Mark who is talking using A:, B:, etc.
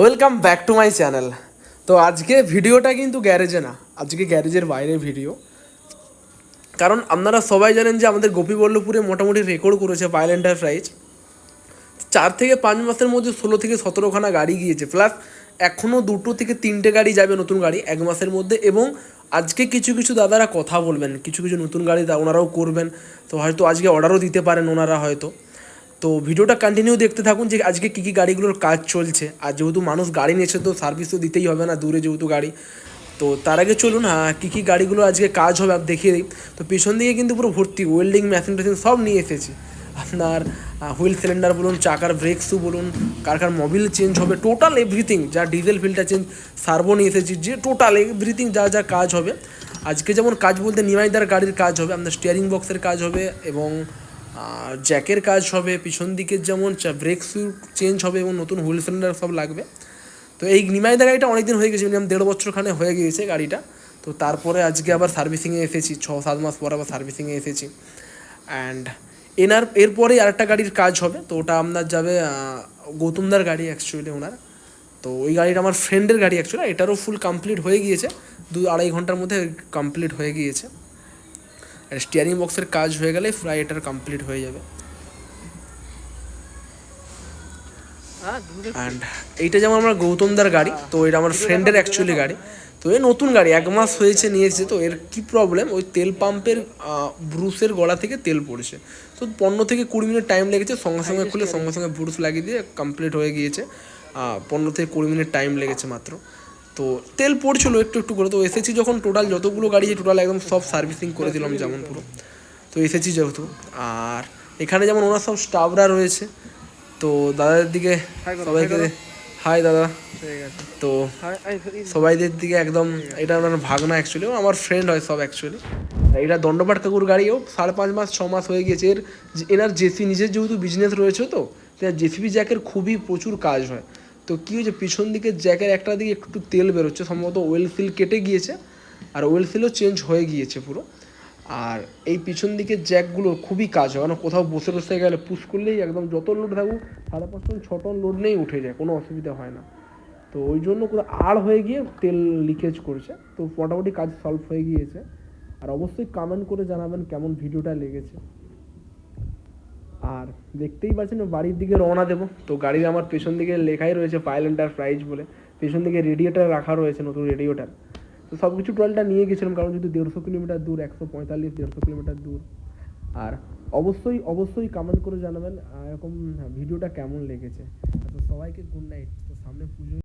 A: Welcome back to my channel তো আজকে ভিডিওটা কিন্তু গ্যারেজে না, আজকে গ্যারেজের বাইরে ভিডিও। কারণ আপনারা সবাই জানেন যে আমাদের গোপীবল্লভপুরে মোটামুটি রেকর্ড করেছে পাইল এন্টারপ্রাইজ চার থেকে পাঁচ মাসের মধ্যে ষোলো থেকে সতেরোখানা গাড়ি গিয়েছে প্লাস এখনও দুটো থেকে তিনটে গাড়ি যাবে নতুন গাড়ি এক মাসের মধ্যে এবং আজকে কিছু কিছু দাদারা কথা বলবেন, কিছু কিছু নতুন গাড়ি ওনারাও করবেন। তো হয়তো আজকে অর্ডারও দিতে পারেন ওনারা হয়তো। তো ভিডিওটা কন্টিনিউ দেখতে থাকুন যে আজকে কী কী গাড়িগুলোর কাজ চলছে। আর যেহেতু মানুষ গাড়ি নিয়েছে তো সার্ভিস তো দিতেই হবে না, দূরে যেহেতু গাড়ি। তো তার আগে চলুন হ্যাঁ কী কী গাড়িগুলো আজকে কাজ হবে আমি দেখিয়ে দিই। তো পিছন দিকে কিন্তু পুরো ভর্তি ওয়েল্ডিং মেশিন টেশিন সব নিয়ে এসেছি। আপনার হুইল সিলিন্ডার বলুন, চাকার ব্রেক শু বলুন, কার কার মোবিল চেঞ্জ হবে টোটাল এভরিথিং যা ডিজেল ফিল্টার চেঞ্জ সার্ভো নিয়ে এসেছি, যে টোটাল এভরিথিং যা যা কাজ হবে। আজকে যেমন কাজ বলতে নিমাইদার গাড়ির কাজ হবে, আপনার স্টিয়ারিং বক্সের কাজ হবে এবং জ্যাকের কাজ হবে, পিছন দিকের যেমন ব্রেক শু চেঞ্জ হবে এবং নতুন হুইল সিলিন্ডার সব লাগবে। তো এই নিমাইদা গাড়িটা অনেকদিন হয়ে গেছে, মিনিমাম দেড় বছরখানে হয়ে গিয়েছে গাড়িটা। তো তারপরে আজকে আবার সার্ভিসিংয়ে এসেছি, ছ, সাত মাস পর আবার সার্ভিসিংয়ে এসেছি। অ্যান্ড এনার এরপরেই আরেকটা গাড়ির কাজ হবে, তো ওটা আপনার যাবে গৌতমদার গাড়ি অ্যাকচুয়ালি ওনার। তো ওই গাড়িটা আমার ফ্রেন্ডের গাড়ি অ্যাকচুয়ালি এটারও ফুল কমপ্লিট হয়ে গিয়েছে, দু আড়াই ঘণ্টার মধ্যে কমপ্লিট হয়ে গিয়েছে। আর স্টিয়ারিং বক্সের কাজ হয়ে গেলে প্রায় এটার কমপ্লিট হয়ে যাবে। অ্যান্ড এইটা যেমন আমার গৌতমদার গাড়ি তো এটা আমার ফ্রেন্ডের অ্যাকচুয়ালি গাড়ি। তো এই নতুন গাড়ি এক মাস হয়েছে নিয়েছে তো এর কি প্রবলেম ওই তেল পাম্পের ব্রুসের গলা থেকে তেল পড়েছে। তো পনেরো থেকে কুড়ি মিনিট টাইম লেগেছে সঙ্গে সঙ্গে খুলে সঙ্গে সঙ্গে ব্রুস লাগিয়ে দিয়ে কমপ্লিট হয়ে গিয়েছে। পনেরো থেকে কুড়ি মিনিট টাইম লেগেছে মাত্র। তো তেল পড়ছিল একটু একটু করে। তো এসেছি যখন টোটাল যতগুলো গাড়ি টোটাল একদম সব সার্ভিসিং করে দিলাম যেমন পুরো তো এসেছি যেহেতু আর এখানে যেমন ওনার সব স্টাফরা রয়েছে তো দাদাদের দিকে সবাইকে হাই দাদা। তো সবাইদের দিকে একদম এটা আমার ভাগনা অ্যাকচুয়ালি আমার ফ্রেন্ড হয় সব অ্যাকচুয়ালি এটা দণ্ডপাট কাকুর গাড়িও সাড়ে পাঁচ মাস ছ মাস হয়ে গিয়েছে। এর এনার জেসি নিজের যেহেতু বিজনেস রয়েছে তো জেসিবি জ্যাকের খুবই প্রচুর কাজ হয়। তো কী হয়েছে? পিছন দিকে জ্যাকের একটা দিকে একটু তেল বেরোচ্ছে, সম্ভবত ওয়েল সিল কেটে গিয়েছে, আর ওয়েল সিলও চেঞ্জ হয়ে গিয়েছে পুরো। আর এই পিছন দিকের জ্যাকগুলো খুবই কাজ হয়, কারণ কোথাও বসে বসে গেলে পুশ করলেই একদম যত লোড থাকুক, সাড়ে পাঁচ ছ টন লোড নেই উঠে যায়, কোনো অসুবিধা হয় না। তো ওই জন্য পুরো আড় হয়ে গিয়ে তেল লিকেজ করছে, তো মোটামুটি কাজ সলভ হয়ে গিয়েছে। আর অবশ্যই কমেন্ট করে জানাবেন কেমন ভিডিওটা লেগেছে। আর দেখতেই পাচ্ছেন বাড়ির দিকে রওনা দেবো। তো গাড়ির আমার পেছন দিকে লেখাই রয়েছে পাইল প্রাইজ বলে। পেছন দিকে রেডিয়েটার রাখা রয়েছে, নতুন রেডিয়েটার তো সব কিছু টোটালটা নিয়ে গেছিলাম, কারণ যদি দেড়শো কিলোমিটার দূর, একশো পঁয়তাল্লিশ, দেড়শো কিলোমিটার দূর। আর অবশ্যই অবশ্যই কমেন্ট করে জানাবেন এরকম ভিডিওটা কেমন লেগেছে। তো সবাইকে গুড নাইট তো সামনে পুজো